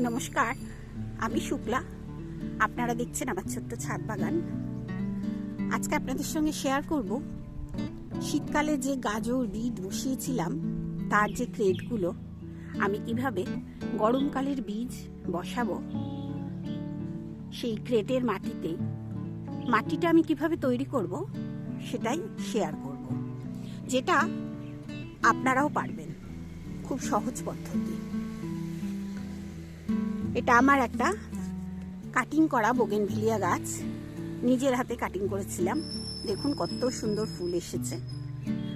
নমস্কার, আমি শুক্লা। আপনারা দেখছেন আমার ছোট্ট ছাদ বাগান। আজকে আপনাদের সঙ্গে শেয়ার করব, শীতকালে যে গাজর, বিট বসিয়েছিলাম, তার যে ক্রেটগুলো, আমি কীভাবে গরমকালের বীজ বসাবো? সেই ক্রেটের মাটিতে, মাটিটা আমি কীভাবে তৈরি করব, সেটাই শেয়ার করব। যেটা আপনারাও পারবেন, খুব সহজ পদ্ধতি। এটা আমার একটা কাটিং করা বোগেনভিলিয়া গাছ। নিজের হাতে কাটিং করেছিলাম। দেখুন কত সুন্দর ফুল এসেছে।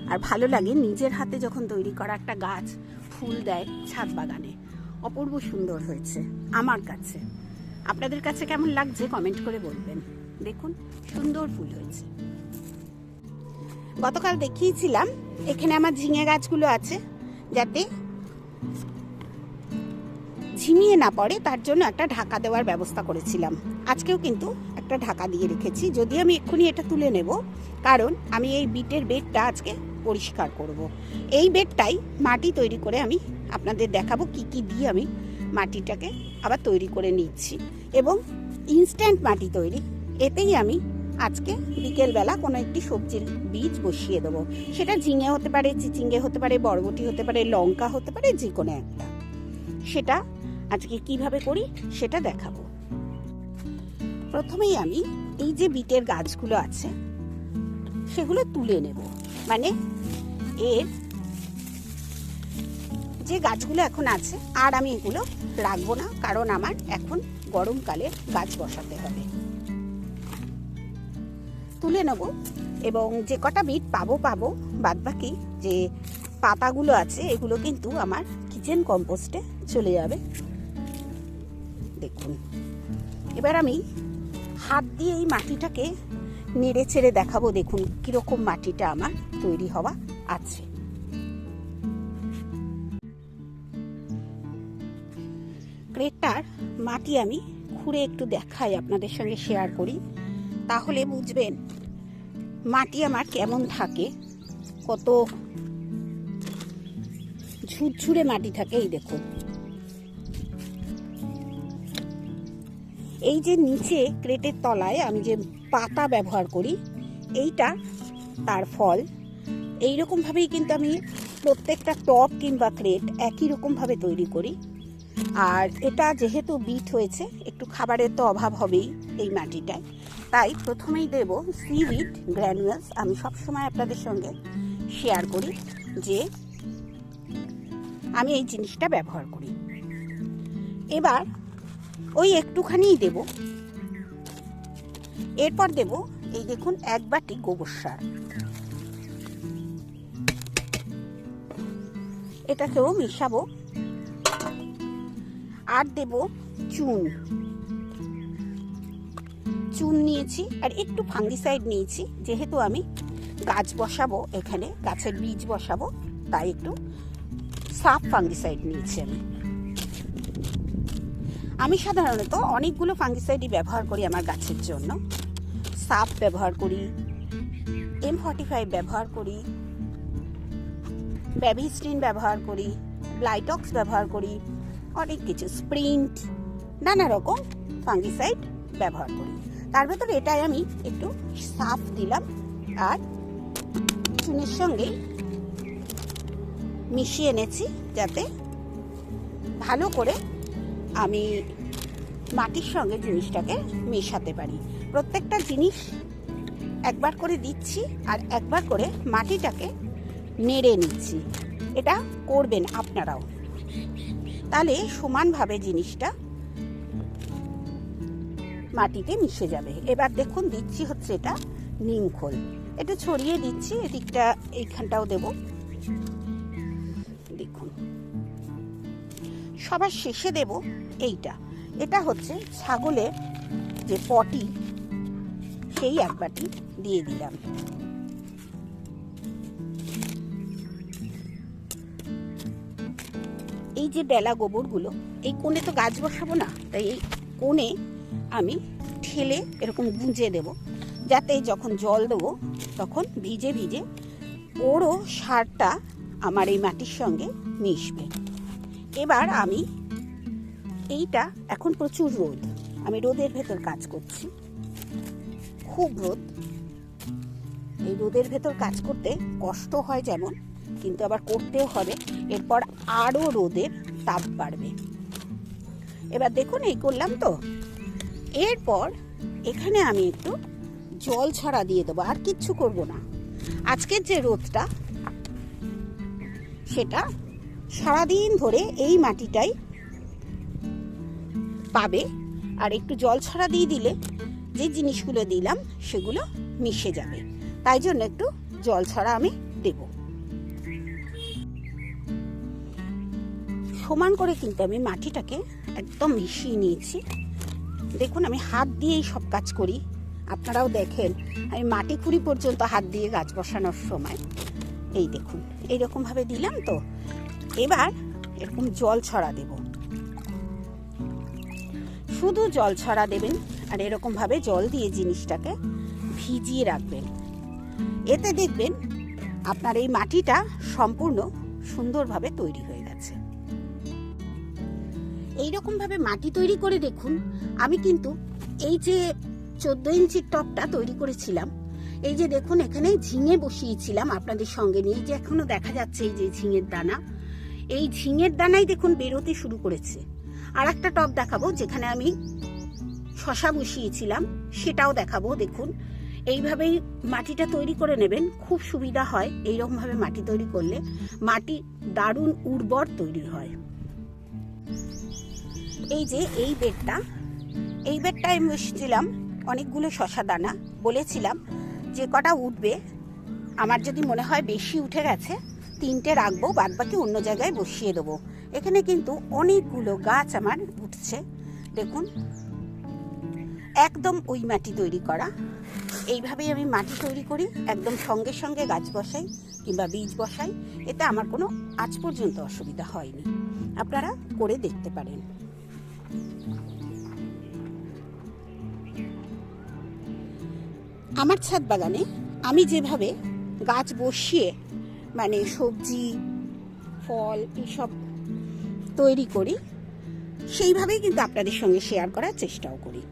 আর ভালো লাগে, নিজের হাতে যখন তৈরি করা একটা গাছ, ফুল দেয় ছাদ বাগানে। অপূর্ব সুন্দর হয়েছে, আমার কাছে। আপনাদের কাছে কেমন লাগছে কমেন্ট করে বলবেন। দেখুন, সুন্দর ফুল হয়েছে। গতকাল দেখিয়েছিলাম, এখানে আমার ঝিঙে গাছগুলো আছে, যাতে ঝিমিয়ে না পড়ে, তার জন্য একটা ঢাকা দেওয়ার ব্যবস্থা করেছিলাম। আজকেও কিন্তু একটা ঢাকা দিয়ে রেখেছি। যদি আমি এক্ষুনি এটা তুলে নেব, কারণ আমি এই বিটের বেডটা আজকে পরিষ্কার করব। এই বেডটাই মাটি তৈরি করে আমি আপনাদের দেখাবো কি কি দিয়ে আমি মাটিটাকে আবার তৈরি করে নিচ্ছি। এবং ইনস্ট্যান্ট মাটি তৈরি, এতেই আমি আজকে বিকেলবেলা কোনো একটি সবজির বীজ বসিয়ে দেবো। সেটা ঝিঙে হতে পারে, চিচিঙ্গে হতে পারে, বরবটি হতে পারে, লঙ্কা হতে পারে, যে কোনো একটা। সেটা আজকে কীভাবে করি সেটা দেখাবো। প্রথমেই আমি এই যে বিটের গাছগুলো আছে, সেগুলো তুলে নেব। মানে এর যে গাছগুলো এখন আছে, আর আমি এগুলো রাখব না, কারণ আমার এখন গরমকালে গাছ বসাতে হবে। তুলে নেব এবং যে কটা বিট পাবো পাবো বাদ বাকি যে পাতাগুলো আছে, এগুলো কিন্তু আমার কিচেন কম্পোস্টে চলে যাবে। দেখুন। এবার আমি হাত দিয়ে এই মাটিটাকে নেড়ে ছেড়ে দেখাবো, দেখুন কীরকম মাটিটা আমার তৈরি হওয়া আছে। ক্রেটার মাটি আমি খুঁড়ে একটু দেখাই, আপনাদের সঙ্গে শেয়ার করি। তাহলে বুঝবেন মাটি আমার কেমন থাকে, কত ঝুরঝুরে মাটি থাকে, এই দেখুন। এই যে নিচে ক্রেটের তলায় আমি যে পাতা ব্যবহার করি, এইটা তার ফল। এই রকমভাবেই কিন্তু আমি প্রত্যেকটা টপ কিংবা ক্রেট একই রকমভাবে তৈরি করি। আর এটা যেহেতু বিট হয়েছে, একটু খাবারের তো অভাব হবেই এই মাটিটায় তাই প্রথমেই দেব সি বিট গ্র্যানুয়ালস। আমি সবসময় আপনাদের সঙ্গে শেয়ার করি যে আমি এই জিনিসটা ব্যবহার করি। এবার ওই একটুখানিই দেব। এরপর দেব এই দেখুন এক বাটি গোবর সার। এটাকেও মিশাবো। আর দেব চুন। চুন নিয়েছি আর একটু ফাঙ্গিসাইড নিয়েছি, যেহেতু আমি গাছ বসাবো এখানে, গাছের বীজ বসাবো, তাই একটু সাফ ফাঙ্গিসাইড নিয়েছি আমি। আমি সাধারণত অনেকগুলো ফাঙ্গিসাইডই ব্যবহার করি আমার গাছের জন্য। সাপ ব্যবহার করি এম ফর্টি ফাইভ ব্যবহার করি ব্যাবিস্টিন ব্যবহার করি ব্লাইটক্স ব্যবহার করি, অনেক কিছু স্প্রিন্ট নানা রকম ফাঙ্গিসাইড ব্যবহার করি। তার ভেতরে এটাই আমি একটু সাফ দিলাম আর চুনের সঙ্গে মিশিয়ে এনেছি যাতে ভালো করে আমি মাটির সঙ্গে জিনিসটাকে মেশাতে পারি। প্রত্যেকটা জিনিস একবার করে দিচ্ছি আর একবার করে মাটিটাকে নেড়ে নিচ্ছি। এটা করবেন আপনারাও। তাহলে সমানভাবে জিনিসটা মাটিতে মিশে যাবে। এবার দেখুন, দিচ্ছি হচ্ছে এটা নিমখোল এটা ছড়িয়ে দিচ্ছি, এদিকটা এইখানটাও দেব। দেখুন, সবার শেষে দেব এইটা। এটা হচ্ছে ছাগলের যে পটি, সেই এক বাটি দিয়ে দিলাম। এই যে বেলা গোবরগুলো, এই কোণে তো গাছ বসাবো না, তাই এই কোণে আমি ঠেলে এরকম গুঁজে দেব। যাতে যখন জল দেবো, তখন ভিজে ভিজে ওরও সারটা আমার এই মাটির সঙ্গে মিশবে। এবার আমি এইটা এখন প্রচুর রোদ। আমি রোদের ভেতর কাজ করছি। খুব রোদ। এই রোদের ভেতর কাজ করতে কষ্ট হয় যেমন, কিন্তু আবার করতেও হবে। এরপর আরও রোদের তাপ বাড়বে। এবার দেখুন, এই করলাম তো। এরপর এখানে আমি একটু জল ছড়া দিয়ে দেবো, আর কিচ্ছু করব না। আজকের যে রোদটা, সেটা সারাদিন ধরে এই মাটিটাই পাবে। আর একটু জল ছড়া দিয়ে দিলে যে জিনিসগুলো দিলাম সেগুলো মিশে যাবে। তাই জন্য একটু জল ছড়া আমি দেব। সমান করে কিন্তু আমি মাটিটাকে একদম মিশিয়ে নিয়েছি। দেখুন, আমি হাত দিয়েই সব কাজ করি। আপনারাও দেখেন, আমি মাটি খুঁড়ি পর্যন্ত হাত দিয়ে গাছ বসানোর সময়। এই দেখুন, এইরকমভাবে দিলাম তো। এবার এরকম জল ছড়া দেব। শুধু জল ছড়া দেবেন আর এরকমভাবে জল দিয়ে জিনিসটাকে ভিজিয়ে রাখবেন। এতে দেখবেন আপনার এই মাটিটা সম্পূর্ণ সুন্দরভাবে তৈরি হয়ে গেছে। এইরকমভাবে মাটি তৈরি করে দেখুন, আমি কিন্তু এই যে চোদ্দ ইঞ্চির টপটা তৈরি করেছিলাম, এই যে দেখুন এখানে ঝিঙে বসিয়েছিলাম আপনাদের সঙ্গে নিয়ে যে এখনও দেখা যাচ্ছে এই যে ঝিঙের দানা। এই ঝিঙের দানাই দেখুন বেরোতে শুরু করেছে। আর একটা টপ দেখাবো যেখানে আমি শশা বসিয়েছিলাম, সেটাও দেখাবো, দেখুন। এইভাবেই মাটিটা তৈরি করে নেবেন, খুব সুবিধা হয় এইরকমভাবে মাটি তৈরি করলে। মাটি দারুণ উর্বর তৈরি হয়। এই যে এই বেডটা এই বেডটা আমি বসেছিলাম অনেকগুলো শশা দানা, বলেছিলাম যে কটা উঠবে। আমার যদি মনে হয় বেশি উঠে গেছে তিনটে রাখব বাদ বাকি অন্য জায়গায় বসিয়ে দেবো। এখানে কিন্তু অনেকগুলো গাছ আমার উঠছে। দেখুন, একদম ওই মাটি তৈরি করা। এইভাবেই আমি মাটি তৈরি করি, একদম সঙ্গে সঙ্গে গাছ বসাই কিংবা বীজ বসাই। এতে আমার কোনো আজ পর্যন্ত অসুবিধা হয়নি। আপনারা করে দেখতে পারেন। আমার ছাদ বাগানে আমি যেভাবে গাছ বসিয়ে মানে সবজি, ফল এইসব তৈরি করি। সেইভাবেই কিন্তু আপনাদের সঙ্গে শেয়ার করার চেষ্টাও করি।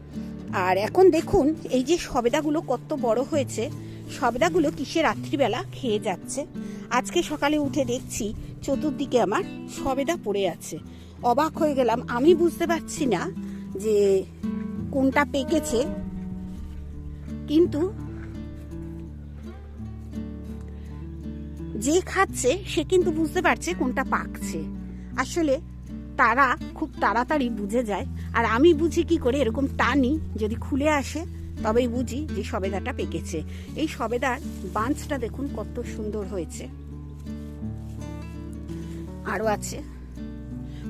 আর এখন দেখুন, এই যে সবেদাগুলো কত বড় হয়েছে, সবেদাগুলো কিসে রাত্রিবেলা খেয়ে যাচ্ছে? আজকে সকালে উঠে দেখছি, চতুর্দিকে আমার সবেদা পড়ে আছে। অবাক হয়ে গেলাম, আমি বুঝতে পারছি না যে কোনটা পেকেছে। কিন্তু যে খাচ্ছে, সে কিন্তু বুঝতে পারছে কোনটা পাকছে। আসলে তারা খুব তাড়াতাড়ি বুঝে যায়, আর আমি বুঝি কি করে এরকম টানি, যদি খুলে আসে, তবেই বুঝি যে সবেদাটা পেকেছে। এই সবেদার বাঞ্চটা দেখুন কত সুন্দর হয়েছে। আরও আছে।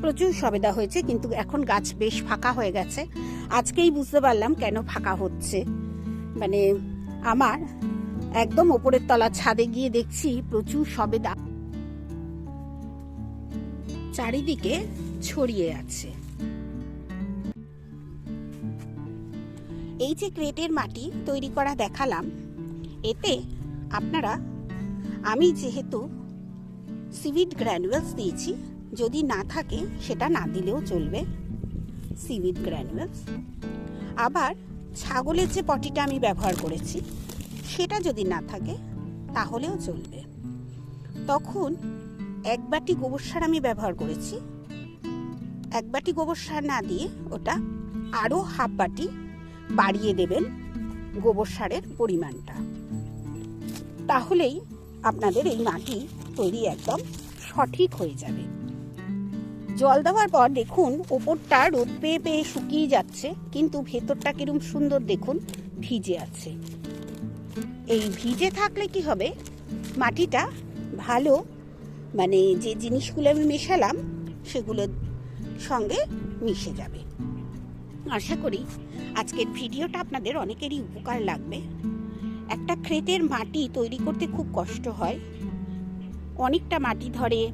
প্রচুর সবেদা হয়েছে, কিন্তু এখন গাছ বেশ ফাঁকা হয়ে গেছে। আজকেই বুঝতে পারলাম কেন ফাঁকা হচ্ছে। মানে আমার একদম ওপরের তলা ছাদে গিয়ে দেখছি প্রচুর সবেদা চারিদিকে ছড়িয়ে আছে। এই যে ক্রেটের মাটি তৈরি করা দেখালাম, এতে আপনারা, আমি যেহেতু সিভিড গ্র্যানুয়েলস দিয়েছি, যদি না থাকে সেটা না দিলেও চলবে, সিভিড গ্র্যানুয়েলস। আবার ছাগলের যে পটিটা আমি ব্যবহার করেছি সেটা যদি না থাকে, তাহলেও চলবে। তখন এক বাটি গোবর সার আমি ব্যবহার করেছি। এক বাটি গোবর সার না দিয়ে ওটা আরও হাফ বাটি বাড়িয়ে দেবেন গোবর সারের পরিমাণটা। তাহলেই আপনাদের এই মাটি তৈরি একদম সঠিক হয়ে যাবে। জল দেওয়ার পর দেখুন, ওপরটা রোদ পেয়ে পেয়ে শুকিয়ে যাচ্ছে, কিন্তু ভেতরটা কিরম সুন্দর দেখুন, ভিজে আছে। এই ভিজে থাকলে কি হবে? মাটিটা ভালো মানে যে জিনিসগুলো আমি মেশালাম সেগুলোর সঙ্গে মিশে যাবে। আশা করি আজকের ভিডিওটা আপনাদের অনেকেরই উপকার লাগবে। একটা ক্ষেতের মাটি তৈরি করতে খুব কষ্ট হয়। অনেকটা মাটি ধরে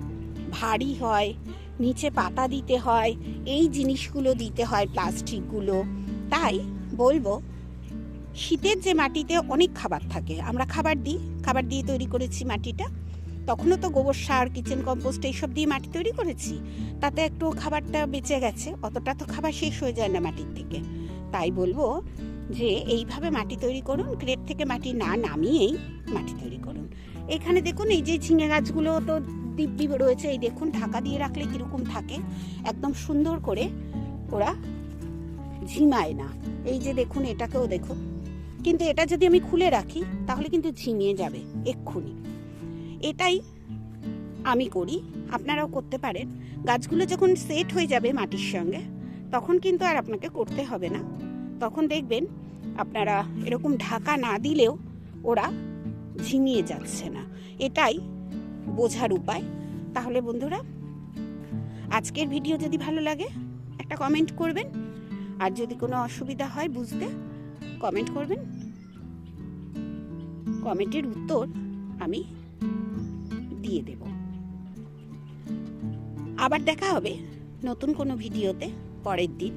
ভারী হয়, নিচে পাতা দিতে হয়, এই জিনিসগুলো দিতে হয় প্লাস্টিকগুলো। তাই বলব শীতের যে মাটিতে অনেক খাবার থাকে, আমরা খাবার দিই, খাবার দিয়ে তৈরি করেছি মাটিটা। তখনও তো গোবর সার কিচেন কম্পোস্ট এইসব দিয়ে মাটি তৈরি করেছি। তাতে একটু খাবারটা বেঁচে গেছে, অতটা তো খাবার শেষ হয়ে যায় না মাটির থেকে। তাই বলব যে, এইভাবে মাটি তৈরি করুন গ্রেড থেকে মাটি না নামিয়েই মাটি তৈরি করুন। এখানে দেখুন, এই যে ঝিঙে গাছগুলো তো দিব্যি রয়েছে, এই দেখুন, ঢাকা দিয়ে রাখলে কীরকম থাকে। একদম সুন্দর করে ওরা ঝিমায় না। এই যে দেখুন, এটাকেও দেখুন। কিন্তু এটা যদি আমি খুলে রাখি, তাহলে কিন্তু ঝিমিয়ে যাবে, এক্ষুনি। এটাই আমি করি, আপনারাও করতে পারেন। গাছগুলো যখন সেট হয়ে যাবে মাটির সঙ্গে, তখন কিন্তু আর আপনাকে করতে হবে না। তখন দেখবেন আপনারা এরকম ঢাকা না দিলেও ওরা ঝিমিয়ে যাচ্ছে না। এটাই বোঝার উপায়। তাহলে বন্ধুরা, আজকের ভিডিও যদি ভালো লাগে, একটা কমেন্ট করবেন। আর যদি কোনো অসুবিধা হয় বুঝতে কমেন্ট করবেন। কমেন্টের উত্তর আমি দিয়ে দেব। আবার দেখা হবে নতুন কোনো ভিডিওতে পরের দিন।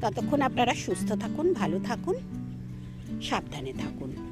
ততক্ষণ আপনারা সুস্থ থাকুন, ভালো থাকুন, সাবধানে থাকুন।